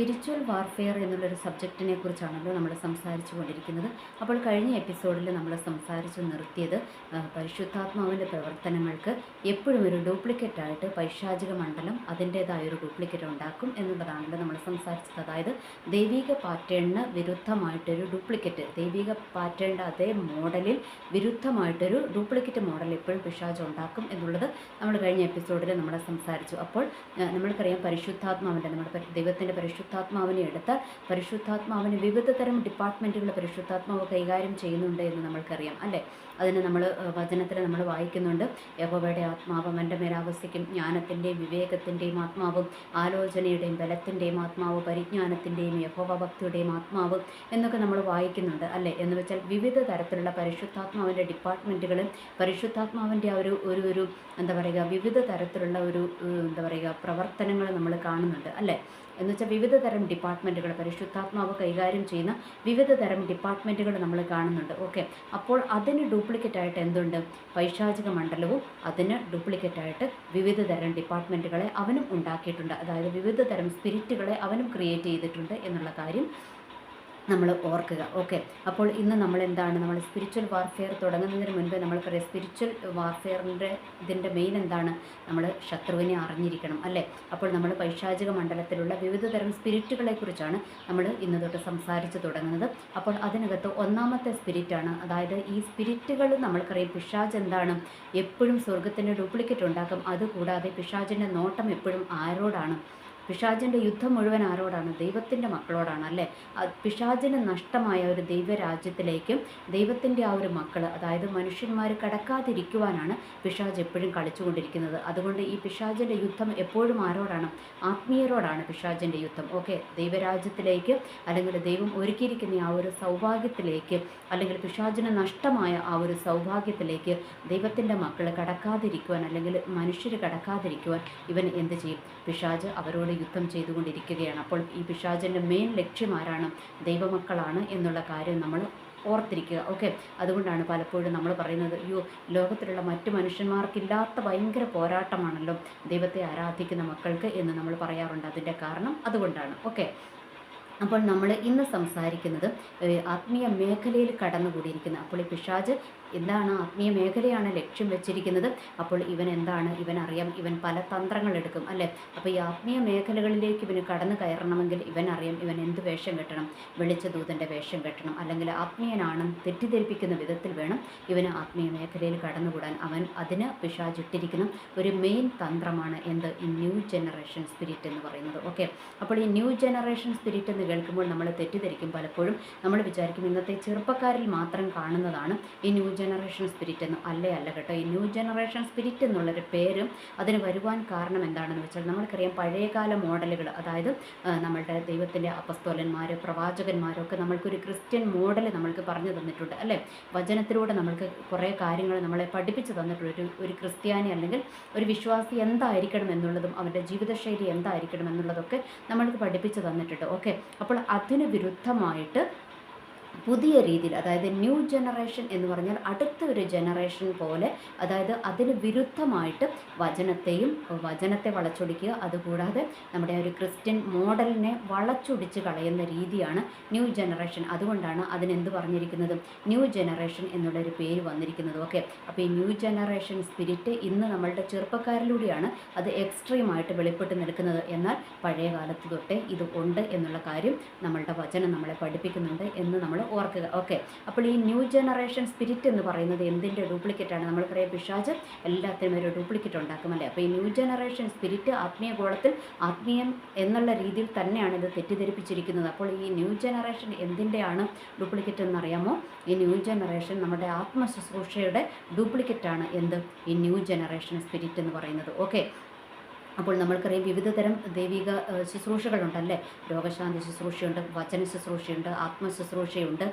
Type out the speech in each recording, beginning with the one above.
Spiritual warfare എന്നുള്ളൊരു സബ്ജക്റ്റിനെ കുറിച്ചാണല്ലോ നമ്മൾ സംസാരിച്ചു കൊണ്ടിരിക്കുന്നത്. അപ്പോൾ കഴിഞ്ഞ എപ്പിസോഡിൽ നമ്മൾ സംസാരിച്ചു നിർത്തിയത് പരിശുദ്ധാത്മാവിന്റെ പ്രവർത്തനങ്ങൾക്ക് എപ്പോഴും ഒരു ഡ്യൂപ്ലിക്കേറ്റ് ആയിട്ട് പൈശാചിക മണ്ഡലം അതിന്റേതായ ഒരു ഡ്യൂപ്ലിക്കേറ്റ് ഉണ്ടാക്കും എന്നുള്ളതാണല്ലോ നമ്മൾ സംസാരിച്ചത്. അതായത് ദൈവിക പാറ്റേണിന് വിരുദ്ധമായിട്ടൊരു ഡ്യൂപ്ലിക്കേറ്റ് ദൈവിക പാറ്റേണിന്റെ അതേ മോഡലിൽ വിരുദ്ധമായിട്ടൊരു ഡ്യൂപ്ലിക്കേറ്റ് മോഡൽ എപ്പോഴും പിശാച് ഉണ്ടാക്കും എന്നുള്ളത് നമ്മൾ കഴിഞ്ഞ എപ്പിസോഡിൽ നമ്മൾ സംസാരിച്ചു. അപ്പോൾ നമ്മൾക്കറിയാം പരിശുദ്ധാത്മാവിന്റെ നമ്മുടെ ദൈവത്തിന്റെ ദൈവത്തിന്റെ പരിശുദ്ധാത്മാവിനെ എടുത്താൽ പരിശുദ്ധാത്മാവിന് വിവിധ തരം ഡിപ്പാർട്ട്മെന്റുകൾ പരിശുദ്ധാത്മാവ് കൈകാര്യം ചെയ്യുന്നുണ്ട് എന്ന് നമ്മൾക്കറിയാം അല്ലേ? അതിന് നമ്മൾ വചനത്തിൽ നമ്മൾ വായിക്കുന്നുണ്ട്. യഹോവയുടെ ആത്മാവും എന്റെ മേലാവസ്ഥയ്ക്കും ജ്ഞാനത്തിന്റെയും വിവേകത്തിന്റെയും ആത്മാവും ആലോചനയുടെയും ബലത്തിന്റെയും ആത്മാവ് പരിജ്ഞാനത്തിന്റെയും യഹോവ ഭക്തിയുടെയും ആത്മാവ് എന്നൊക്കെ നമ്മൾ വായിക്കുന്നുണ്ട് അല്ലേ? എന്ന് വെച്ചാൽ വിവിധ തരത്തിലുള്ള പരിശുദ്ധാത്മാവിന്റെ ഡിപ്പാർട്ട്മെന്റുകളും പരിശുദ്ധാത്മാവിന്റെ ആ ഒരു ഒരു ഒരു എന്താ പറയുക വിവിധ തരത്തിലുള്ള ഒരു എന്താ പറയുക പ്രവർത്തനങ്ങൾ നമ്മൾ കാണുന്നുണ്ട് അല്ലേ? എന്ന് വെച്ചാൽ വിവിധ തരം ഡിപ്പാർട്ട്മെന്റുകൾ പരിശുദ്ധാത്മാവ് കൈകാര്യം ചെയ്യുന്ന വിവിധ തരം ഡിപ്പാർട്ട്മെന്റുകൾ നമ്മൾ കാണുന്നുണ്ട്. ഓക്കെ? അപ്പോൾ അതിന് ഡ്യൂപ്ലിക്കേറ്റ് ആയിട്ട് എന്തുണ്ട്? പൈശാചിക മണ്ഡലവും അതിന് ഡ്യൂപ്ലിക്കേറ്റ് ആയിട്ട് വിവിധ തരം ഡിപ്പാർട്ട്മെന്റുകളെ അവനും ഉണ്ടാക്കിയിട്ടുണ്ട്. അതായത് വിവിധ തരം സ്പിരിറ്റുകളെ അവനും ക്രിയേറ്റ് ചെയ്തിട്ടുണ്ട് എന്നുള്ള കാര്യം നമ്മൾ ഓർക്കുക. ഓക്കെ അപ്പോൾ ഇന്ന് നമ്മൾ എന്താണ് നമ്മൾ സ്പിരിച്വൽ വാർഫെയർ തുടങ്ങുന്നതിന് മുൻപ് നമ്മൾ പറയാം സ്പിരിച്വൽ വാർഫെയറിന്റെ ഇതിന്റെ മെയിൻ എന്താണ്? നമ്മൾ ശത്രുവിനെ അറിഞ്ഞിരിക്കണം അല്ലേ? അപ്പോൾ നമ്മൾ പൈശാചിക മണ്ഡലത്തിലുള്ള വിവിധ തരം സ്പിരിറ്റുകളെ കുറിച്ചാണ് നമ്മൾ ഇന്ന് തൊട്ട് സംസാരിച്ച് തുടങ്ങുന്നത്. അപ്പോൾ അതിനകത്ത് ഒന്നാമത്തെ സ്പിരിറ്റാണ് അതായത് ഈ സ്പിരിറ്റുകൾ നമ്മൾക്കറിയാം പിശാജ് എന്താണ്? എപ്പോഴും സ്വർഗത്തിന്റെ ഡ്യൂപ്ലിക്കേറ്റ് ഉണ്ടാക്കും. അതുകൂടാതെ പിശാജിന്റെ നോട്ടം എപ്പോഴും ആരോടാണ്? പിശാചിന്റെ യുദ്ധം മുഴുവൻ ആരോടാണ്? ദൈവത്തിന്റെ മക്കളോടാണ് അല്ലേ? പിശാചിന് നഷ്ടമായ ഒരു ദൈവരാജ്യത്തിലേക്കും ദൈവത്തിന്റെ ആ ഒരു മക്കൾ അതായത് മനുഷ്യന്മാർ കടക്കാതിരിക്കുവാനാണ് പിശാജ് എപ്പോഴും കളിച്ചുകൊണ്ടിരിക്കുന്നത്. അതുകൊണ്ട് ഈ പിശാചിന്റെ യുദ്ധം എപ്പോഴും ആരോടാണ്? ആത്മീയരോടാണ് പിശാചിന്റെ യുദ്ധം. ഓക്കെ ദൈവരാജ്യത്തിലേക്ക് അല്ലെങ്കിൽ ദൈവം ഒരുക്കിയിരിക്കുന്ന ആ ഒരു സൗഭാഗ്യത്തിലേക്ക് അല്ലെങ്കിൽ പിശാചിന് നഷ്ടമായ ആ ഒരു സൗഭാഗ്യത്തിലേക്ക് ദൈവത്തിന്റെ മക്കൾ കടക്കാതിരിക്കുവാൻ അല്ലെങ്കിൽ മനുഷ്യർ കടക്കാതിരിക്കുവാൻ ഇവൻ എന്ത് ചെയ്യും? പിശാജ് അവരോട് യുദ്ധം ചെയ്തുകൊണ്ടിരിക്കുകയാണ്. അപ്പോൾ ഈ പിശാചിന്റെ മെയിൻ ലക്ഷ്യം ആരാണ്? ദൈവമക്കളാണ് എന്നുള്ള കാര്യം നമ്മൾ ഓർത്തിരിക്കുക. ഓക്കെ അതുകൊണ്ടാണ് പലപ്പോഴും നമ്മൾ പറയുന്നത് അയ്യോ ലോകത്തിലുള്ള മറ്റു മനുഷ്യന്മാർക്കില്ലാത്ത ഭയങ്കര പോരാട്ടമാണല്ലോ ദൈവത്തെ ആരാധിക്കുന്ന മക്കൾക്ക് എന്ന് നമ്മൾ പറയാറുണ്ട്. അതിന്റെ കാരണം അതുകൊണ്ടാണ്. ഓക്കെ അപ്പോൾ നമ്മൾ ഇന്ന് സംസാരിക്കുന്നത് ആത്മീയ മേഖലയിൽ കടന്നുകൂടിയിരിക്കുന്ന അപ്പോൾ ഈ പിശാജ് എന്താണ് ആത്മീയ മേഖലയാണ് ലക്ഷ്യം വെച്ചിരിക്കുന്നത്? അപ്പോൾ ഇവൻ എന്താണ്? ഇവൻ അറിയാം ഇവൻ പല തന്ത്രങ്ങൾ എടുക്കും അല്ലേ? അപ്പോൾ ഈ ആത്മീയ മേഖലകളിലേക്ക് ഇവന് കടന്നു കയറണമെങ്കിൽ ഇവൻ അറിയാം ഇവൻ എന്ത് വേഷം കെട്ടണം? വെളിച്ചദൂതന്റെ വേഷം കെട്ടണം. അല്ലെങ്കിൽ ആത്മീയനാണെന്ന് തെറ്റിദ്ധരിപ്പിക്കുന്ന വിധത്തിൽ വേണം ഇവന് ആത്മീയ മേഖലയിൽ കടന്നുകൂടാൻ. അവൻ അതിന് പിശാചിട്ടിരിക്കുന്ന ഒരു മെയിൻ തന്ത്രമാണ് എന്ത്? ഈ ന്യൂ ജനറേഷൻ സ്പിരിറ്റ് എന്ന് പറയുന്നത്. ഓക്കെ അപ്പോൾ ഈ ന്യൂ ജനറേഷൻ സ്പിരിറ്റ് എന്ന് കേൾക്കുമ്പോൾ നമ്മൾ തെറ്റിദ്ധരിക്കും പലപ്പോഴും. നമ്മൾ വിചാരിക്കും ഇന്നത്തെ ചെറുപ്പക്കാരിൽ മാത്രം കാണുന്നതാണ് ഈ ന്യൂ ജനറേഷൻ സ്പിരിറ്റ് എന്ന് അല്ലേ അല്ല കേട്ടോ. ഈ ന്യൂ ജനറേഷൻ സ്പിരിറ്റ് എന്നുള്ളൊരു പേരും അതിന് വരുവാൻ കാരണം എന്താണെന്ന് വെച്ചാൽ നമ്മൾക്കറിയാം പഴയകാല മോഡലുകൾ അതായത് നമ്മളുടെ ദൈവത്തിന്റെ അപസ്തോലന്മാർ പ്രവാചകന്മാരൊക്കെ നമ്മൾക്കൊരു ക്രിസ്ത്യൻ മോഡൽ നമ്മൾക്ക് പറഞ്ഞു തന്നിട്ടുണ്ട് അല്ലേ? വചനത്തിലൂടെ നമ്മൾക്ക് കുറേ കാര്യങ്ങൾ നമ്മളെ പഠിപ്പിച്ചു തന്നിട്ടുണ്ട്. ഒരു ഒരു ക്രിസ്ത്യാനി അല്ലെങ്കിൽ ഒരു വിശ്വാസി എന്തായിരിക്കണം എന്നുള്ളതും അവരുടെ ജീവിതശൈലി എന്തായിരിക്കണം എന്നുള്ളതൊക്കെ നമ്മൾക്ക് പഠിപ്പിച്ചു തന്നിട്ടുണ്ട്. ഓക്കെ. അപ്പോൾ അതിന് വിരുദ്ധമായിട്ട് പുതിയ രീതിയിൽ അതായത് ന്യൂ ജനറേഷൻ എന്ന് പറഞ്ഞാൽ അടുത്ത ഒരു ജനറേഷൻ പോലെ അതായത് അതിന് വിരുദ്ധമായിട്ട് വചനത്തെയും വചനത്തെ വളച്ചൊടിക്കുക അതുകൂടാതെ നമ്മുടെ ഒരു ക്രിസ്ത്യൻ മോഡലിനെ വളച്ചൊടിച്ച് കളയുന്ന രീതിയാണ് ന്യൂ ജനറേഷൻ അതുകൊണ്ടാണ് അതിനെന്ത് പറഞ്ഞിരിക്കുന്നത്? ന്യൂ ജനറേഷൻ എന്നുള്ള ഒരു പേര് വന്നിരിക്കുന്നത് ഓക്കെ അപ്പോൾ ഈ ന്യൂ ജനറേഷൻ സ്പിരിറ്റ് ഇന്ന് നമ്മളുടെ ചെറുപ്പക്കാരിലൂടെയാണ് അത് എക്സ്ട്രീമായിട്ട് വെളിപ്പെട്ട് നിൽക്കുന്നത്. എന്നാൽ പഴയ കാലത്ത് തൊട്ടേ ഇത് ഉണ്ട് എന്നുള്ള കാര്യം നമ്മളുടെ വചനം നമ്മളെ പഠിപ്പിക്കുന്നുണ്ട് എന്ന് നമ്മൾ ഓർക്കുക. ഓക്കെ അപ്പോൾ ഈ ന്യൂ ജനറേഷൻ സ്പിരിറ്റ് എന്ന് പറയുന്നത് എന്തിന്റെ ആണ്? നമ്മൾക്കറിയാം പിശാജ് എല്ലാത്തിനും ഒരു ഡ്യൂപ്ലിക്കേറ്റ് ഉണ്ടാക്കും അല്ലേ? അപ്പോൾ ഈ ന്യൂ ജനറേഷൻ സ്പിരിറ്റ് ആത്മീയ ഗോളത്തിൽ ആത്മീയം എന്നുള്ള രീതിയിൽ തന്നെയാണ് ഇത് തെറ്റിദ്ധരിപ്പിച്ചിരിക്കുന്നത്. അപ്പോൾ ഈ ന്യൂ ജനറേഷൻ എന്തിന്റെയാണ് ഡ്യൂപ്ലിക്കേറ്റ് എന്നറിയാമോ? ഈ ന്യൂ ജനറേഷൻ നമ്മുടെ ആത്മശുശ്രൂഷയുടെ ആണ് എന്ത്? ഈ ന്യൂ ജനറേഷൻ സ്പിരിറ്റ് എന്ന് പറയുന്നത്. ഓക്കെ അപ്പോൾ നമ്മൾക്കറിയാം വിവിധ തരം ദൈവിക ശുശ്രൂഷകളുണ്ടല്ലേ? രോഗശാന്തി ശുശ്രൂഷയുണ്ട് വചന ശുശ്രൂഷയുണ്ട് ആത്മശുശ്രൂഷയുണ്ട്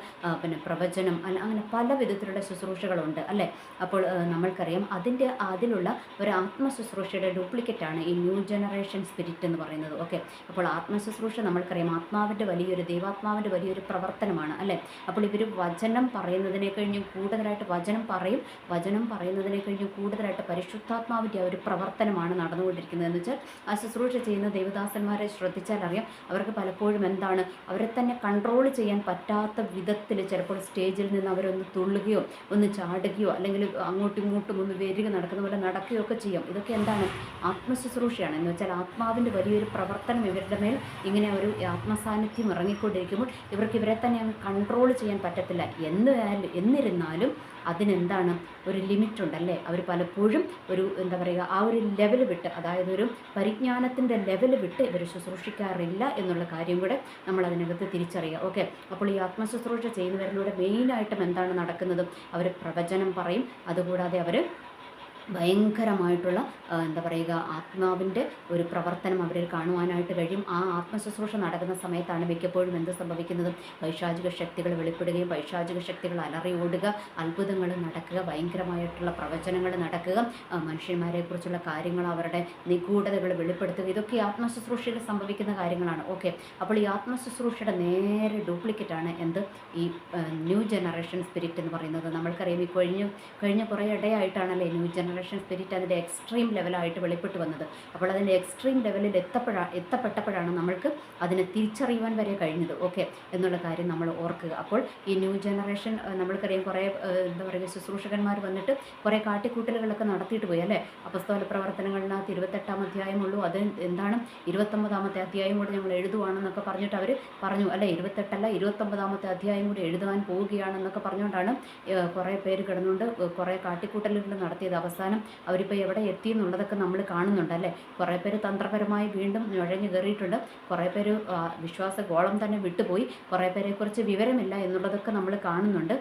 പിന്നെ പ്രവചനം അല്ല അങ്ങനെ പല വിധത്തിലുള്ള ശുശ്രൂഷകളുണ്ട് അല്ലേ? അപ്പോൾ നമ്മൾക്കറിയാം അതിന്റെ അതിലുള്ള ഒരു ആത്മശുശ്രൂഷയുടെ ഡ്യൂപ്ലിക്കറ്റാണ് ഈ ന്യൂ ജനറേഷൻ സ്പിരിറ്റ് എന്ന് പറയുന്നത് ഓക്കെ? അപ്പോൾ ആത്മശുശ്രൂഷ നമ്മൾക്കറിയാം ആത്മാവിന്റെ വലിയൊരു ദൈവാത്മാവിന്റെ വലിയൊരു പ്രവർത്തനമാണ് അല്ലേ? അപ്പോൾ ഇവർ വചനം പറയുന്നതിനെ കഴിഞ്ഞും കൂടുതലായിട്ട് വചനം പറയും വചനം പറയുന്നതിനെ കഴിഞ്ഞും കൂടുതലായിട്ട് പരിശുദ്ധാത്മാവിന്റെ ഒരു പ്രവർത്തനമാണ് നടന്നുകൊണ്ടിരിക്കുന്നത് വെച്ചാൽ ആ ശുശ്രൂഷ ചെയ്യുന്ന ദേവദാസന്മാരെ ശ്രദ്ധിച്ചാൽ അറിയാം. അവർക്ക് പലപ്പോഴും എന്താണ് അവരെ തന്നെ കൺട്രോൾ ചെയ്യാൻ പറ്റാത്ത വിധത്തിൽ ചിലപ്പോൾ സ്റ്റേജിൽ നിന്ന് അവരൊന്ന് തുള്ളുകയോ ഒന്ന് ചാടുകയോ അല്ലെങ്കിൽ അങ്ങോട്ടും ഇങ്ങോട്ടും ഒന്ന് വരിക നടക്കുന്ന പോലെ നടക്കുകയോ ഒക്കെ ചെയ്യും. ഇതൊക്കെ എന്താണ് ആത്മശുശ്രൂഷയാണ്. എന്ന് വെച്ചാൽ ആത്മാവിന്റെ വലിയൊരു പ്രവർത്തനം ഇവരുടെ മേൽ ഇങ്ങനെ ഒരു ആത്മസാന്നിധ്യം ഇറങ്ങിക്കൊണ്ടിരിക്കുമ്പോൾ ഇവർക്ക് ഇവരെ തന്നെ അങ്ങ് കൺട്രോൾ ചെയ്യാൻ പറ്റത്തില്ല. എന്ന് എന്നിരുന്നാലും അതിനെന്താണ് ഒരു ലിമിറ്റ് ഉണ്ടല്ലേ? അവർ പലപ്പോഴും ഒരു എന്താ പറയുക ആ ഒരു ലെവൽ വിട്ട് അതായത് ഒരു പരിജ്ഞാനത്തിന്റെ ലെവൽ വിട്ട് ഇവർ ശുശ്രൂഷിക്കാറില്ല എന്നുള്ള കാര്യം കൂടെ നമ്മൾ അതിനകത്ത് തിരിച്ചറിയുക. ഓക്കെ അപ്പോൾ ഈ ആത്മശുശ്രൂഷ ചെയ്യുന്നവരിലൂടെ മെയിനായിട്ടും എന്താണ് നടക്കുന്നത്? അവർ പ്രവചനം പറയും. അതുകൂടാതെ അവർ ഭയങ്കരമായിട്ടുള്ള എന്താ പറയുക ആത്മാവിന്റെ ഒരു പ്രവർത്തനം അവരിൽ കാണുവാനായിട്ട് കഴിയും. ആ ആത്മശുശ്രൂഷ നടക്കുന്ന സമയത്താണ് മിക്കപ്പോഴും എന്ത് സംഭവിക്കുന്നത്? പൈശാചിക ശക്തികൾ വെളിപ്പെടുകയും പൈശാചിക ശക്തികൾ അലറി ഓടുക അത്ഭുതങ്ങൾ നടക്കുക ഭയങ്കരമായിട്ടുള്ള പ്രവചനങ്ങൾ നടക്കുക മനുഷ്യന്മാരെക്കുറിച്ചുള്ള കാര്യങ്ങൾ അവരുടെ നിഗൂഢതകൾ വെളിപ്പെടുത്തുക. ഇതൊക്കെ ആത്മശുശ്രൂഷയിൽ സംഭവിക്കുന്ന കാര്യങ്ങളാണ്. ഓക്കെ. അപ്പോൾ ഈ ആത്മശുശ്രൂഷയുടെ നേരെ ഡ്യൂപ്ലിക്കറ്റാണ് എന്ത്? ഈ ന്യൂ ജനറേഷൻ സ്പിരിറ്റ് എന്ന് പറയുന്നത്. നമ്മൾക്കറിയാം ഈ കഴിഞ്ഞ കഴിഞ്ഞ കുറേ ഇടയായിട്ടാണല്ലേ ന്യൂ ജനറേഷൻ ജനറേഷൻ സ്പിരിറ്റ് അതിന്റെ എക്സ്ട്രീം ലെവലായിട്ട് വെളിപ്പെട്ട് വന്നത്. അപ്പോൾ അതിന്റെ എക്സ്ട്രീം ലെവലിൽ എത്തപ്പെടാ എത്തപ്പെട്ടപ്പോഴാണ് നമ്മൾക്ക് അതിനെ തിരിച്ചറിയുവാൻ വരെ കഴിഞ്ഞത്. ഓക്കെ എന്നുള്ള കാര്യം നമ്മൾ ഓർക്കുക. അപ്പോൾ ഈ ന്യൂ ജനറേഷൻ നമ്മൾക്കറിയാം കുറേ എന്താ പറയുക ശുശ്രൂഷകന്മാർ വന്നിട്ട് കുറേ കാട്ടിക്കൂട്ടലുകളൊക്കെ നടത്തിയിട്ട് പോയി അല്ലേ? അപസ്തോല പ്രവർത്തനങ്ങളിനകത്ത് ഇരുപത്തെട്ടാം അധ്യായമുള്ളൂ. അത് എന്താണ്? ഇരുപത്തൊമ്പതാമത്തെ അധ്യായം കൂടെ ഞങ്ങൾ എഴുതുവാണെന്നൊക്കെ പറഞ്ഞിട്ട് അവർ പറഞ്ഞു. അല്ലേ? ഇരുപത്തെട്ടല്ല ഇരുപത്തൊമ്പതാമത്തെ അധ്യായം കൂടി എഴുതുവാൻ പോവുകയാണെന്നൊക്കെ പറഞ്ഞുകൊണ്ടാണ് കുറേ പേര് കിടന്നുകൊണ്ട് കുറേ കാട്ടിക്കൂട്ടലുകൾ നടത്തിയത്. അവസാനം അവസാനം അവരിപ്പോൾ എവിടെ എത്തി എന്നുള്ളതൊക്കെ നമ്മൾ കാണുന്നുണ്ട് അല്ലേ? കുറേ പേര് തന്ത്രപരമായി വീണ്ടും നുഴഞ്ഞു കയറിയിട്ടുണ്ട്. കുറേ പേര് വിശ്വാസ ഗോളം തന്നെ വിട്ടുപോയി. കുറേ പേരെക്കുറിച്ച് വിവരമില്ല എന്നുള്ളതൊക്കെ നമ്മൾ കാണുന്നുണ്ട്.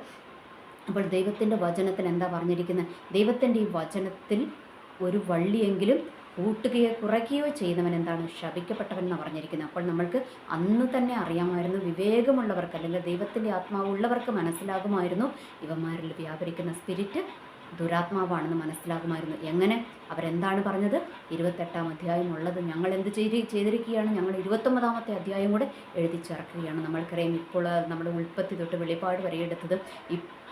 അപ്പോൾ ദൈവത്തിന്റെ വചനത്തിൽ എന്താ പറഞ്ഞിരിക്കുന്നത്? ദൈവത്തിന്റെ ഈ വചനത്തിൽ ഒരു വള്ളിയെങ്കിലും കൂട്ടുകയോ കുറയ്ക്കുകയോ ചെയ്യുന്നവൻ എന്താണ്? ശപിക്കപ്പെട്ടവൻ എന്ന് പറഞ്ഞിരിക്കുന്നത്. അപ്പോൾ നമ്മൾക്ക് അന്ന് തന്നെ അറിയാമായിരുന്നു. വിവേകമുള്ളവർക്ക് അല്ലെങ്കിൽ ദൈവത്തിന്റെ ആത്മാവുള്ളവർക്ക് മനസ്സിലാകുമായിരുന്നു. ഇവന്മാരിൽ വ്യാപരിക്കുന്ന സ്പിരിറ്റ് ദുരാത്മാവാണെന്ന് മനസ്സിലാകുമായിരുന്നു. എങ്ങനെ? അവരെന്താണ് പറഞ്ഞത്? ഇരുപത്തെട്ടാം അധ്യായം ഉള്ളത് ഞങ്ങൾ എന്ത് ചെയ്ത് ചെയ്തിരിക്കുകയാണ്? ഞങ്ങൾ ഇരുപത്തൊമ്പതാമത്തെ അധ്യായം കൂടെ എഴുതി ചേർക്കുകയാണ്. നമ്മൾക്കറിയാം ഇപ്പോൾ നമ്മുടെ ഉൽപ്പത്തി തൊട്ട് വെളിപ്പാട് വരെ എടുത്തത്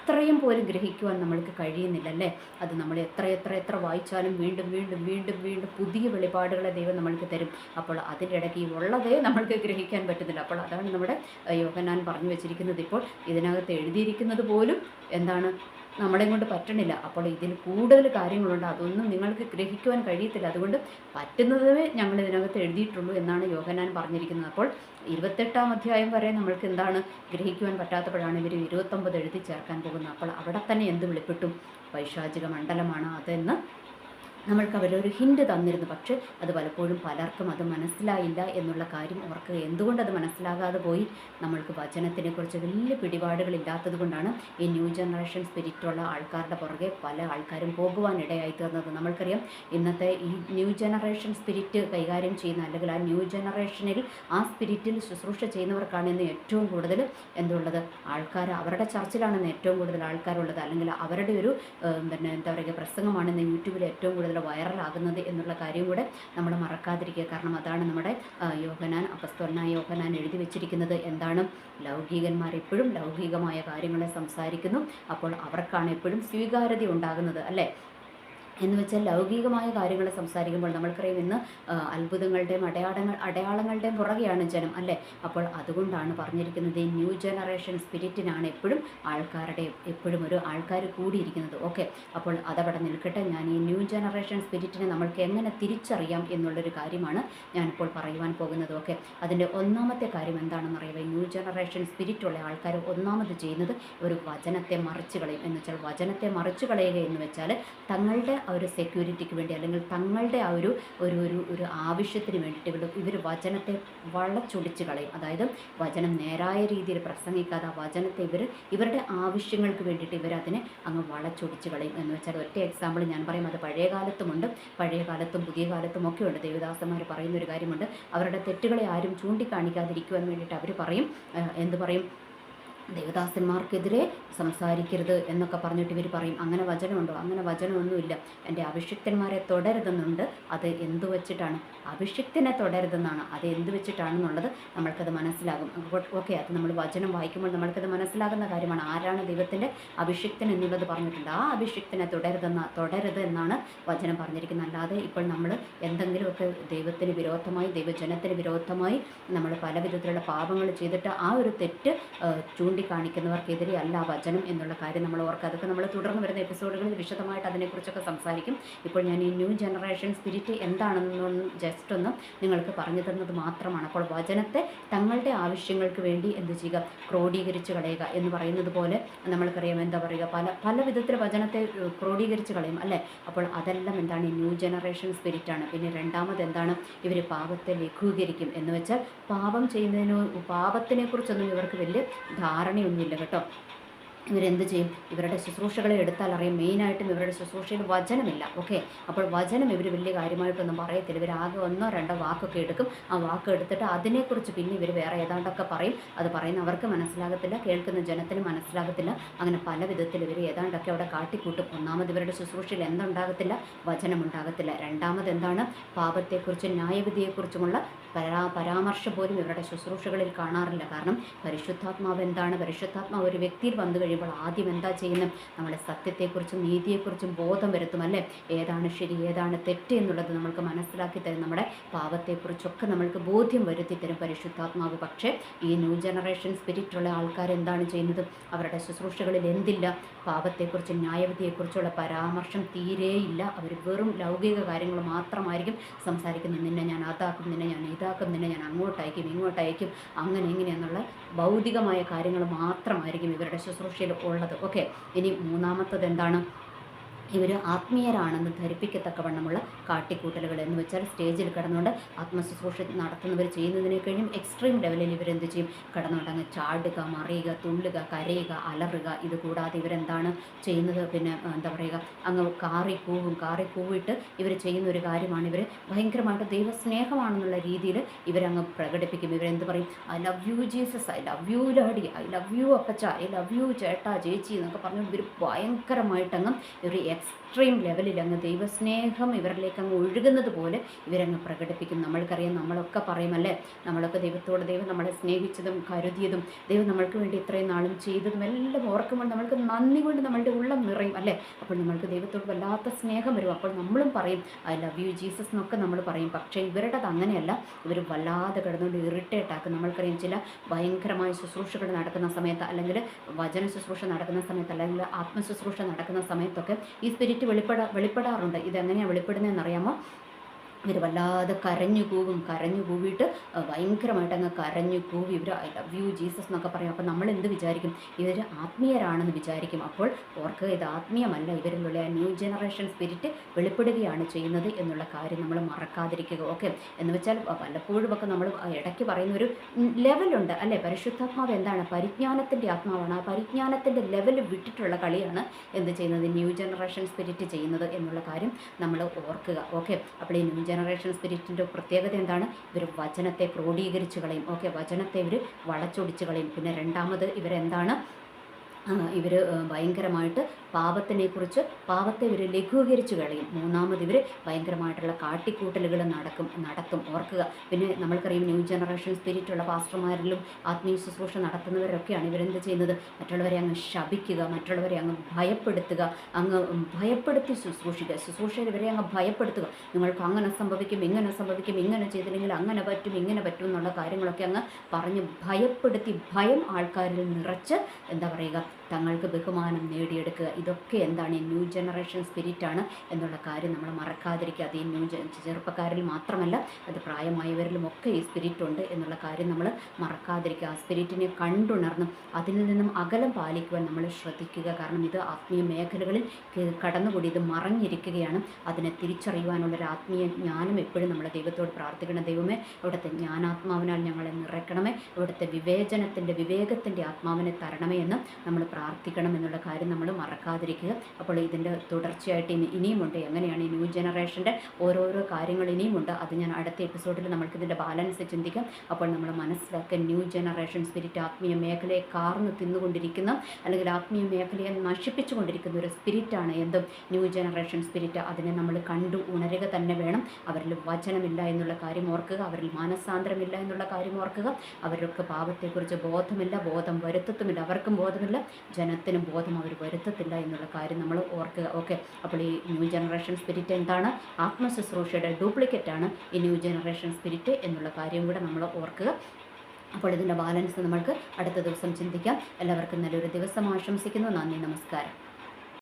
ഇത്രയും പോലും ഗ്രഹിക്കുവാൻ നമ്മൾക്ക് കഴിയുന്നില്ല അല്ലേ? അത് നമ്മൾ എത്ര എത്ര എത്ര വായിച്ചാലും വീണ്ടും വീണ്ടും വീണ്ടും വീണ്ടും പുതിയ വെളിപാടുകളെ ദൈവം നമ്മൾക്ക് തരും. അപ്പോൾ അതിന്റെ ഇടയ്ക്ക് ഉള്ളതേ നമ്മൾക്ക് ഗ്രഹിക്കാൻ പറ്റുന്നില്ല. അപ്പോൾ അതാണ് നമ്മുടെ യോഗനാൻ പറഞ്ഞു വെച്ചിരിക്കുന്നത് ഇപ്പോൾ ഇതിനകത്ത് എഴുതിയിരിക്കുന്നത് പോലും എന്താണ്? നമ്മളെ കൊണ്ട് പറ്റണില്ല. അപ്പോൾ ഇതിൽ കൂടുതൽ കാര്യങ്ങളുണ്ട്. അതൊന്നും നിങ്ങൾക്ക് ഗ്രഹിക്കുവാൻ കഴിയത്തില്ല. അതുകൊണ്ട് പറ്റുന്നതേ ഞങ്ങൾ ഇതിനകത്ത് എഴുതിയിട്ടുള്ളൂ എന്നാണ് യോഹനാൻ പറഞ്ഞിരിക്കുന്നത്. അപ്പോൾ ഇരുപത്തെട്ടാം അധ്യായം വരെ നമ്മൾക്ക് എന്താണ് ഗ്രഹിക്കുവാൻ പറ്റാത്തപ്പോഴാണ് ഇവർ ഇരുപത്തൊമ്പത് എഴുതി ചേർക്കാൻ പോകുന്നത്. അപ്പോൾ അവിടെ തന്നെ എന്ത് വെളിപ്പെട്ടു? പൈശാചിക മണ്ഡലമാണ് അതെന്ന് നമ്മൾക്ക് അവരൊരു ഹിൻഡ് തന്നിരുന്നു. പക്ഷേ അത് പലപ്പോഴും പലർക്കും അത് മനസ്സിലായില്ല എന്നുള്ള കാര്യം അവർക്ക് എന്തുകൊണ്ടത് മനസ്സിലാകാതെ പോയി? നമ്മൾക്ക് വചനത്തിനെക്കുറിച്ച് വലിയ പിടിപാടുകളില്ലാത്തത് കൊണ്ടാണ് ഈ ന്യൂ ജനറേഷൻ സ്പിരിറ്റുള്ള ആൾക്കാരുടെ പുറകെ പല ആൾക്കാരും പോകുവാൻ ഇടയായി തീർന്നത്. നമ്മൾക്കറിയാം ഇന്നത്തെ ഈ ന്യൂ ജനറേഷൻ സ്പിരിറ്റ് കൈകാര്യം ചെയ്യുന്ന അല്ലെങ്കിൽ ആ ന്യൂ ജനറേഷനിൽ ആ സ്പിരിറ്റിൽ ശുശ്രൂഷ ചെയ്യുന്നവർക്കാണ് ഇന്ന് ഏറ്റവും കൂടുതൽ എന്തുള്ളത്? ആൾക്കാർ അവരുടെ ചർച്ചിലാണ് ഇന്ന് ഏറ്റവും കൂടുതൽ ആൾക്കാരുള്ളത്. അല്ലെങ്കിൽ അവരുടെ ഒരു പിന്നെ എന്താ പറയുക പ്രസംഗമാണ് ഇന്ന് യൂട്യൂബിൽ ഏറ്റവും കൂടുതൽ കൂടുതൽ വൈറലാകുന്നത് എന്നുള്ള കാര്യം കൂടെ നമ്മൾ മറക്കാതിരിക്കുക. കാരണം അതാണ് നമ്മുടെ യോഗനാൻ അപസ്തോലനായ യോഗനാൻ എഴുതി വെച്ചിരിക്കുന്നത്. എന്താണ്? ലൗകികന്മാർ എപ്പോഴും ലൗകികമായ കാര്യങ്ങളെ സംസാരിക്കുന്നു. അപ്പോൾ അവർക്കാണ് എപ്പോഴും സ്വീകാര്യത ഉണ്ടാകുന്നത് അല്ലേ? എന്ന് വെച്ചാൽ ലൗകികമായ കാര്യങ്ങൾ സംസാരിക്കുമ്പോൾ നമ്മൾക്കറിയാം ഇന്ന് അത്ഭുതങ്ങളുടെയും അടയാളങ്ങൾ അടയാളങ്ങളുടെയും പുറകെയാണ് ജനം അല്ലേ? അപ്പോൾ അതുകൊണ്ടാണ് പറഞ്ഞിരിക്കുന്നത് ഈ ന്യൂ ജനറേഷൻ സ്പിരിറ്റിനാണ് എപ്പോഴും ആൾക്കാരുടെ എപ്പോഴും ഒരു ആൾക്കാർ കൂടിയിരിക്കുന്നത്. ഓക്കെ. അപ്പോൾ അതവിടെ നിൽക്കട്ടെ. ഞാൻ ഈ ന്യൂ ജനറേഷൻ സ്പിരിറ്റിനെ നമ്മൾക്ക് എങ്ങനെ തിരിച്ചറിയാം എന്നുള്ളൊരു കാര്യമാണ് ഞാനിപ്പോൾ പറയുവാൻ പോകുന്നത്. ഓക്കെ. അതിന്റെ ഒന്നാമത്തെ കാര്യം എന്താണെന്ന് അറിയുക ന്യൂ ജനറേഷൻ സ്പിരിറ്റുള്ള ആൾക്കാർ ഒന്നാമത് ചെയ്യുന്നത് ഒരു വചനത്തെ മറിച്ച് കളയും. എന്ന് വെച്ചാൽ വചനത്തെ മറിച്ച് കളയുക എന്ന് വെച്ചാൽ തങ്ങളുടെ ആ ഒരു സെക്യൂരിറ്റിക്ക് വേണ്ടി അല്ലെങ്കിൽ തങ്ങളുടെ ആ ഒരു ഒരു ഒരു ഒരു ആവശ്യത്തിന് വേണ്ടിയിട്ട് ഇവർ വചനത്തെ വളച്ചൊടിച്ച് കളയും. അതായത് വചനം നേരായ രീതിയിൽ പ്രസംഗിക്കാതെ വചനത്തെ ഇവർ ഇവരുടെ ആവശ്യങ്ങൾക്ക് വേണ്ടിയിട്ട് ഇവരതിനെ അങ്ങ് വളച്ചൊടിച്ച് കളയും എന്ന് വെച്ചാൽ ഒറ്റ എക്സാമ്പിൾ ഞാൻ പറയും. അത് പഴയ കാലത്തുമുണ്ട്. പഴയ കാലത്തും പുതിയ കാലത്തും ഒക്കെ ഉണ്ട്. ദേവദാസന്മാർ പറയുന്ന ഒരു കാര്യമുണ്ട്. അവരുടെ തെറ്റുകളെ ആരും ചൂണ്ടിക്കാണിക്കാതിരിക്കുവാൻ വേണ്ടിയിട്ട് അവർ പറയും. എന്ത് പറയും? ദേവദാസന്മാർക്കെതിരെ സംസാരിക്കരുത് എന്നൊക്കെ പറഞ്ഞിട്ട് ഇവർ പറയും. അങ്ങനെ വചനമുണ്ടോ? അങ്ങനെ വചനമൊന്നുമില്ല. എന്റെ അഭിഷിക്തന്മാരെ തുടരുതെന്നുണ്ട്. അത് എന്തു വെച്ചിട്ടാണ്? അഭിഷിക്തനെ തുടരുതെന്നാണ്. അത് എന്തു വെച്ചിട്ടാണെന്നുള്ളത് നമ്മൾക്കത് മനസ്സിലാകും. ഓക്കെ അത് നമ്മൾ വചനം വായിക്കുമ്പോൾ നമ്മൾക്കത് മനസ്സിലാകുന്ന കാര്യമാണ്. ആരാണ് ദൈവത്തിന്റെ അഭിഷിക്തൻ എന്നുള്ളത് പറഞ്ഞിട്ടുണ്ട്. ആ അഭിഷിക്തനെ തുടരുതെന്ന തുടരുത് എന്നാണ് വചനം പറഞ്ഞിരിക്കുന്നത്. അല്ലാതെ ഇപ്പോൾ നമ്മൾ എന്തെങ്കിലുമൊക്കെ ദൈവത്തിന് വിരോധമായി ദൈവജനത്തിന് വിരോധമായി നമ്മൾ പല വിധത്തിലുള്ള പാപങ്ങൾ ചെയ്തിട്ട് ആ ഒരു തെറ്റ് ചൂണ്ടിക്കാണിക്കുന്നവർക്കെതിരെ അല്ല വചനം എന്നുള്ള കാര്യം നമ്മൾ ഓർക്കുക. അതൊക്കെ നമ്മൾ തുടർന്ന് വരുന്ന എപ്പിസോഡുകളിൽ വിശദമായിട്ട് അതിനെക്കുറിച്ചൊക്കെ സംസാരിക്കും. ഇപ്പോൾ ഞാൻ ഈ ന്യൂ ജനറേഷൻ സ്പിരിറ്റ് എന്താണെന്നൊന്ന് ജസ്റ്റ് ഒന്ന് നിങ്ങൾക്ക് പറഞ്ഞു തരുന്നത് മാത്രമാണ്. അപ്പോൾ വചനത്തെ തങ്ങളുടെ ആവശ്യങ്ങൾക്ക് വേണ്ടി എന്ത് ചെയ്യുക? ക്രോഡീകരിച്ച് കളയുക എന്ന് പറയുന്നത് പോലെ നമ്മൾക്കറിയാം എന്താ പറയുക? പല പല വിധത്തിൽ വചനത്തെ ക്രോഡീകരിച്ച് കളയും അല്ലേ? അപ്പോൾ അതെല്ലാം എന്താണ്? ഈ ന്യൂ ജനറേഷൻ സ്പിരിറ്റാണ് പിന്നെ രണ്ടാമത് എന്താണ്? ഇവർ പാപത്തെ ലഘൂകരിക്കും എന്ന് വെച്ചാൽ പാപം ചെയ്യുന്നതിനോ പാപത്തിനെക്കുറിച്ചൊന്നും ഇവർക്ക് വലിയ ധാരണയൊന്നുമില്ല കേട്ടോ. ഇവരെന്ത് ചെയ്യും? ഇവരുടെ ശുശ്രൂഷകളെ എടുത്താൽ അറിയാം. മെയിനായിട്ടും ഇവരുടെ ശുശ്രൂഷയിൽ വചനമില്ല. ഓക്കെ? അപ്പോൾ വചനം ഇവർ വലിയ കാര്യമായിട്ടൊന്നും പറയത്തില്ല. ഇവർ ആകെ ഒന്നോ രണ്ടോ വാക്കൊക്കെ എടുക്കും. ആ വാക്ക് എടുത്തിട്ട് അതിനെക്കുറിച്ച് പിന്നെ ഇവർ വേറെ ഏതാണ്ടൊക്കെ പറയും. അത് പറയുന്ന അവർക്ക് മനസ്സിലാകത്തില്ല. കേൾക്കുന്ന ജനത്തിന് മനസ്സിലാകത്തില്ല. അങ്ങനെ പല വിധത്തിൽ ഇവർ ഏതാണ്ടൊക്കെ അവിടെ കാട്ടിക്കൂട്ടും. ഒന്നാമത് ഇവരുടെ ശുശ്രൂഷയിൽ എന്തുണ്ടാകത്തില്ല? വചനം ഉണ്ടാകത്തില്ല രണ്ടാമത് എന്താണ്? പാപത്തെക്കുറിച്ചും ന്യായവിധിയെക്കുറിച്ചുമുള്ള പരാ പരാമർശം പോലും ഇവരുടെ ശുശ്രൂഷകളിൽ കാണാറില്ല. കാരണം പരിശുദ്ധാത്മാവ് എന്താണ്? പരിശുദ്ധാത്മാവ് ഒരു വ്യക്തിയിൽ വന്നു കഴിയുമ്പോൾ ആദ്യം എന്താ ചെയ്യുന്നത്? നമ്മുടെ സത്യത്തെക്കുറിച്ചും നീതിയെക്കുറിച്ചും ബോധം വരുത്തും അല്ലേ? ഏതാണ് ശരി ഏതാണ് തെറ്റ് എന്നുള്ളത് നമുക്ക് മനസ്സിലാക്കി തരും. നമ്മുടെ പാപത്തെക്കുറിച്ചൊക്കെ നമ്മൾക്ക് ബോധ്യം വരുത്തി തരും പരിശുദ്ധാത്മാവ്. പക്ഷേ ഈ ന്യൂ ജനറേഷൻ സ്പിരിറ്റുള്ള ആൾക്കാർ എന്താണ് ചെയ്യുന്നത്? അവരുടെ ശുശ്രൂഷകളിൽ എന്തില്ല? പാപത്തെക്കുറിച്ചും ന്യായവിധിയെക്കുറിച്ചുള്ള പരാമർശം തീരെയില്ല. അവർ വെറും ലൗകിക കാര്യങ്ങൾ മാത്രമായിരിക്കും സംസാരിക്കുന്നത്. നിന്നെ ഞാൻ അതാക്കും നിന്നെ ഞാൻ ഇതാക്കും നിന്നെ ഞാൻ അങ്ങോട്ടയക്കും ഇങ്ങോട്ടയക്കും അങ്ങനെ ഇങ്ങനെയെന്നുള്ള ഭൗതികമായ കാര്യങ്ങൾ മാത്രമായിരിക്കും ഇവരുടെ ശുശ്രൂഷയിൽ ഉള്ളത്. ഓക്കെ ഇനി മൂന്നാമത്തത് എന്താണ് ഇവർ ആത്മീയരാണെന്ന് ധരിപ്പിക്കത്തക്കവണ്ണമുള്ള കാട്ടിക്കൂട്ടലുകൾ എന്ന് വെച്ചാൽ സ്റ്റേജിൽ കടന്നുകൊണ്ട് ആത്മശുശ്രൂഷ നടത്തുന്നവർ ചെയ്യുന്നതിനെ കഴിഞ്ഞും എക്സ്ട്രീം ലെവലിൽ ഇവരെന്ത് ചെയ്യും? കടന്നുകൊണ്ട് അങ്ങ് ചാടുക മറിയുക തുള്ളുക കരയുക അലറുക. ഇത് കൂടാതെ ഇവരെന്താണ് ചെയ്യുന്നത്? പിന്നെ എന്താ പറയുക അങ്ങ് കാറി കൂവും കാറി ഇവർ ചെയ്യുന്ന ഒരു കാര്യമാണ് ഇവർ ഭയങ്കരമായിട്ട് ദൈവസ്നേഹമാണെന്നുള്ള രീതിയിൽ ഇവരങ്ങ് പ്രകടിപ്പിക്കും. ഇവരെന്ത് പറയും? I love you Jesus I love you lady I love you അപ്പച്ച. ഐ ലവ് യു ചേട്ടാ ചേച്ചി എന്നൊക്കെ പറഞ്ഞു ഇവർ ഭയങ്കരമായിട്ടങ്ങ് ഇവർ എക്സ്ട്രീം ലെവലിൽ അങ്ങ് ദൈവസ്നേഹം ഇവരിലേക്ക് അങ്ങ് ഒഴുകുന്നത് പോലെ ഇവരങ്ങ് പ്രകടിപ്പിക്കും. നമ്മൾക്കറിയാം നമ്മളൊക്കെ പറയുമല്ലേ? നമ്മളൊക്കെ ദൈവത്തോട് ദൈവം നമ്മളെ സ്നേഹിച്ചതും കരുതിയതും ദൈവം നമ്മൾക്ക് വേണ്ടി ഇത്രയും നാളും ചെയ്തതും എല്ലാം ഓർക്കുമ്പോൾ നമ്മൾക്ക് നന്ദി കൊണ്ട് നമ്മളുടെ ഉള്ളം നിറയും അല്ലേ? അപ്പോൾ നമ്മൾക്ക് ദൈവത്തോട് വല്ലാത്ത സ്നേഹം വരും. അപ്പോൾ നമ്മളും പറയും ഐ ലവ് യു ജീസസ് എന്നൊക്കെ നമ്മൾ പറയും. പക്ഷേ ഇവരുടേത് അങ്ങനെയല്ല. ഇവർ വല്ലാതെ കിടന്നുകൊണ്ട് ഇറിറ്റേറ്റ് ആക്കും. നമ്മൾക്കറിയാം ചില ഭയങ്കരമായ ശുശ്രൂഷകൾ നടക്കുന്ന സമയത്ത് അല്ലെങ്കിൽ വചന ശുശ്രൂഷ നടക്കുന്ന സമയത്ത് അല്ലെങ്കിൽ ആത്മശുശ്രൂഷ നടക്കുന്ന സമയത്തൊക്കെ ഈ സ്പിരിറ്റ് വെളിപ്പെടാ വെളിപ്പെടാറുണ്ട്. ഇതെങ്ങനെയാണ് വെളിപ്പെടുന്നതെന്ന് അറിയാമോ ഇവർ വല്ലാതെ കരഞ്ഞു കൂവും കരഞ്ഞു കൂവിയിട്ട് ഭയങ്കരമായിട്ട് അങ്ങ് കരഞ്ഞു കൂവി ഇവർ ഐ ലവ് യു ജീസസ് എന്നൊക്കെ പറയും. അപ്പോൾ നമ്മൾ എന്ത് വിചാരിക്കും? ഇവർ ആത്മീയരാണെന്ന് വിചാരിക്കും. അപ്പോൾ ഓർക്ക് ഇത് ആത്മീയമല്ല. ഇവരിലുള്ള ന്യൂ ജനറേഷൻ സ്പിരിറ്റ് വെളിപ്പെടുകയാണ് ചെയ്യുന്നത് എന്നുള്ള കാര്യം നമ്മൾ മറക്കാതിരിക്കുക ഓക്കെ? എന്ന് വെച്ചാൽ പലപ്പോഴും ഒക്കെ നമ്മൾ ഇടയ്ക്ക് പറയുന്ന ഒരു ലെവലുണ്ട് അല്ലേ? പരിശുദ്ധാത്മാവ് എന്താണ്? പരിജ്ഞാനത്തിന്റെ ആത്മാവാണ്. ആ പരിജ്ഞാനത്തിന്റെ ലെവൽ വിട്ടിട്ടുള്ള കളിയാണ് എന്ത് ചെയ്യുന്നത്? ന്യൂ ജനറേഷൻ സ്പിരിറ്റ് ചെയ്യുന്നത് എന്നുള്ള കാര്യം നമ്മൾ ഓർക്കുക ഓക്കെ? അപ്പോൾ ഈ ന്യൂ ജനറേഷൻ സ്പിരിറ്റിന്റെ പ്രത്യേകത എന്താണ്? ഇവർ വചനത്തെ ക്രോഡീകരിച്ച് കളയും. ഓക്കെ വചനത്തെ ഇവർ വളച്ചൊടിച്ച് കളയും. പിന്നെ രണ്ടാമത് ഇവരെന്താണ്? ഇവർ ഭയങ്കരമായിട്ട് പാപത്തിനെക്കുറിച്ച് പാപത്തെ ഇവർ ലഘൂകരിച്ച് കളയും. മൂന്നാമത് ഇവർ ഭയങ്കരമായിട്ടുള്ള കാട്ടിക്കൂട്ടലുകൾ നടക്കും നടത്തും. ഓർക്കുക. പിന്നെ നമ്മൾക്കറിയാം ന്യൂ ജനറേഷൻ സ്പിരിറ്റുള്ള പാസ്റ്റർമാരിലും ആത്മീയ ശുശ്രൂഷ നടത്തുന്നവരൊക്കെയാണ് ഇവരെന്ത് ചെയ്യുന്നത്? മറ്റുള്ളവരെ അങ്ങ് ശപിക്കുക മറ്റുള്ളവരെ അങ്ങ് ഭയപ്പെടുത്തുക അങ്ങ് ഭയപ്പെടുത്തി ശുശ്രൂഷിക്കുക. ശുശ്രൂഷയിൽ ഇവരെ അങ്ങ് ഭയപ്പെടുത്തുക. നിങ്ങൾക്ക് അങ്ങനെ സംഭവിക്കും ഇങ്ങനെ സംഭവിക്കും ഇങ്ങനെ ചെയ്തില്ലെങ്കിൽ അങ്ങനെ പറ്റും ഇങ്ങനെ പറ്റും എന്നുള്ള കാര്യങ്ങളൊക്കെ അങ്ങ് പറഞ്ഞ് ഭയപ്പെടുത്തി ഭയം ആൾക്കാരിൽ നിറച്ച് എന്താ പറയുക തങ്ങൾക്ക് ബഹുമാനം നേടിയെടുക്കുക. ഇതൊക്കെ എന്താണ് ഈ ന്യൂ ജനറേഷൻ സ്പിരിറ്റാണ് എന്നുള്ള കാര്യം നമ്മൾ മറക്കാതിരിക്കുക. അത് ഈ ന്യൂ ചെറുപ്പക്കാരിൽ മാത്രമല്ല അത് പ്രായമായവരിലും ഒക്കെ ഈ സ്പിരിറ്റ് ഉണ്ട് എന്നുള്ള കാര്യം നമ്മൾ മറക്കാതിരിക്കുക. ആ സ്പിരിറ്റിനെ കണ്ടുണർന്നും അതിൽ നിന്നും അകലം പാലിക്കുവാൻ നമ്മൾ ശ്രദ്ധിക്കുക. കാരണം ഇത് ആത്മീയ മേഖലകളിൽ കടന്നുകൂടി ഇത് മറഞ്ഞിരിക്കുകയാണ്. അതിനെ തിരിച്ചറിയുവാനുള്ളൊരു ആത്മീയ ജ്ഞാനം എപ്പോഴും നമ്മൾ ദൈവത്തോട് പ്രാർത്ഥിക്കണം ദൈവമേ ഇവിടുത്തെ ജ്ഞാനാത്മാവിനാൽ ഞങ്ങളെ നിറയ്ക്കണമേ ഇവിടുത്തെ വിവേചനത്തിന്റെ വിവേകത്തിന്റെ ആത്മാവിനെ തരണമേ എന്ന് നമ്മൾ പ്രാർത്ഥിക്കണം എന്നുള്ള കാര്യം നമ്മൾ മറക്കാതിരിക്കുക. അപ്പോൾ ഇതിന്റെ തുടർച്ചയായിട്ട് ഇനി ഇനിയുമുണ്ട്. എങ്ങനെയാണ് ഈ ന്യൂ ജനറേഷന്റെ ഓരോരോ കാര്യങ്ങൾ ഇനിയുമുണ്ട്. അത് ഞാൻ അടുത്ത എപ്പിസോഡിൽ നമുക്കിതിന്റെ ബാലൻസ് ചിന്തിക്കാം. അപ്പോൾ നമ്മൾ മനസ്സിലാക്കുക ന്യൂ ജനറേഷൻ സ്പിരിറ്റ് ആത്മീയ മേഖലയെ കാർന്ന് തിന്നുകൊണ്ടിരിക്കുന്ന അല്ലെങ്കിൽ ആത്മീയ മേഖലയെ നശിപ്പിച്ചുകൊണ്ടിരിക്കുന്ന ഒരു സ്പിരിറ്റാണ് എന്തും. ന്യൂ ജനറേഷൻ സ്പിരിറ്റ് അതിനെ നമ്മൾ കണ്ടു ഉണരുക തന്നെ വേണം. അവരിൽ വചനമില്ല എന്നുള്ള കാര്യം ഓർക്കുക. അവരിൽ മാനസാന്തരമില്ല എന്നുള്ള കാര്യം ഓർക്കുക. അവർക്ക് പാപത്തെക്കുറിച്ച് ബോധമില്ല ബോധം വരുത്തത്തുമില്ല. അവർക്കും ബോധമില്ല. ജനത്തിനും ബോധം അവർ വരുത്തത്തില്ല എന്നുള്ള കാര്യം നമ്മൾ ഓർക്കുക. ഓക്കെ. അപ്പോൾ ഈ ന്യൂ ജനറേഷൻ സ്പിരിറ്റ് എന്താണ്? ആത്മശുശ്രൂഷയുടെ ഡ്യൂപ്ലിക്കേറ്റ് ആണ് ഈ ന്യൂ ജനറേഷൻ സ്പിരിറ്റ് എന്നുള്ള കാര്യം കൂടെ നമ്മൾ ഓർക്കുക. അപ്പോൾ ഇതിന്റെ ബാലൻസ് നമ്മൾക്ക് അടുത്ത ദിവസം ചിന്തിക്കാം. എല്ലാവർക്കും നല്ലൊരു ദിവസം ആശംസിക്കുന്നു. നന്ദി നമസ്കാരം.